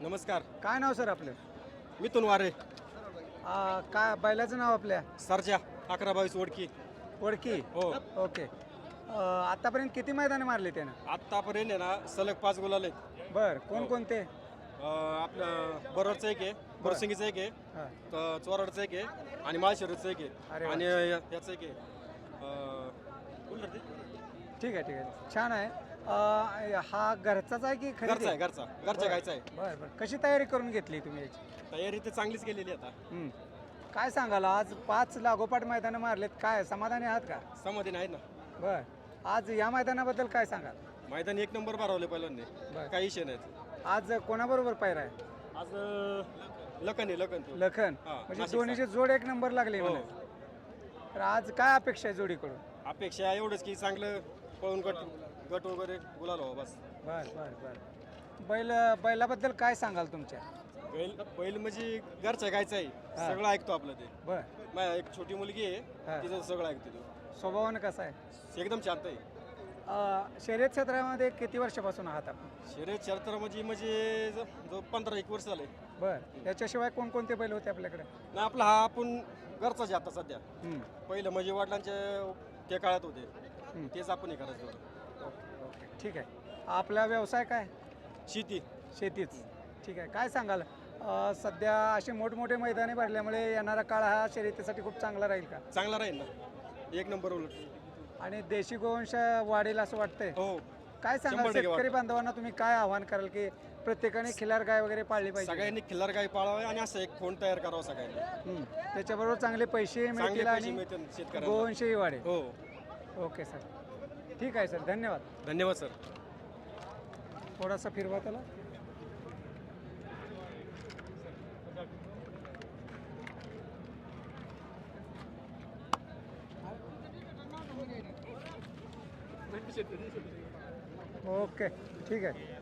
नमस्कार. काय नाव सर आपलं? मिथून वारे. आ, काय बैलाचं नाव आपल्या? सरजा अकरा बावीस ओळखी ओळखी हो. ओके. अ, आतापर्यंत किती मैदाने मारले त्यानं? आत्तापर्यंत आहे ना सलग पाच गुलाल आहेत. बर कोणकोणते? अं, आपलं बरोडचं एक आहे बोरसिंगीचं एक आहे हा. क- चोराडचं एक आहे आणि माळशिरचं एक अरे आहे वा. आणि या- याचं एक आहे. अं, कुठलं ते? ठीक आहे ठीक आहे. छान आहे. अ, हा घरचाच आहे की घरचा आहे घरचा. घरच्या गायचा आहे. बर बर. कशी तयारी करून घेतली तुम्ही याची? तयारी तर चांगलीच केलेली आहे आता. हं. काय सांगाल आज पाच लागोपाठ मैदानं मारलेत. काय समाधानी आहात का? समाधान आहे ना. बर. आज या मैदानाबद्दल काय सांगाल? मैदान एक नंबर भरवले पहिल्यांदा. बरं. काही विषय नाहीत. आज कोणाबरोबर पायरा आहे? आज अं, लखन आहे लखन तो. लखन. हा, म्हणजे नाशिकचा. दोन्हीचे जोड एक नंबर लागले हो. तर आज काय अपेक्षा आहे जोडीकडून? अपेक्षा एवढंच की चांगलं पळून गट गट वगैरे गुलाल हो बस. बर बर बर. बैल बैलाबद्दल काय सांगाल तुमच्या? बैल बैल म्हणजे घरच्या गायचं आहे. हा. सगळं ऐकतो आपलं ते. बर. माझ्या एक छोटी मुलगी आहे. तिचं सगळं ऐकतो तो. स्वभावानं कसं आहे? एकदम शांत आहे. अं, शर्यत क्षेत्रामध्ये किती वर्षापासून आहात आपण? शर्यत चरित्र म्हणजे म्हणजे ज- जो पंधरा एक वर्ष झाले. बर. याच्याशिवाय कोणकोणते बैल होते आपल्याकडे? ना आपला हा आपण घरचाच आहे आता सध्या. हं. पहिलं म्हणजे वडिलांच्या त्या काळात होते. हं. तेच आपण हे करायचं ओके ओके ठीक आहे. आपला व्यवसाय काय? शेती. शेतीच. ठीक आहे. काय सांगाल? अं, सध्या असे मोठमोठे मैदाने भरल्यामुळे येणारा काळ हा शर्यतीसाठी खूप चांगला राहील का? चांगला राहील ना. एक नंबर उलट. आणि देशी गोवंश वाढेल असं वाटतंय. हो. काय सांगाल? शंभर टक्के शेतकरी बांधवांना तुम्ही काय आव्हान कराल की प्रत्येकाने खिलार गाय वगैरे पाळली पाहिजे? सगळ्यांनी खिल्लार गाय पाळावे आणि असं एक फोन तयार करावा सगळ्यांनी. हं. त्याच्याबरोबर चांगले पैसे चांगले मिळतील पैसे आणि मिळतील शेतकऱ्यांना. गोवंशही वाढेल. हो. Okay sir. ठीक आहे सर धन्यवाद. धन्यवाद सर. थोडासा फिरवा त्याला. ओके ठीक आहे.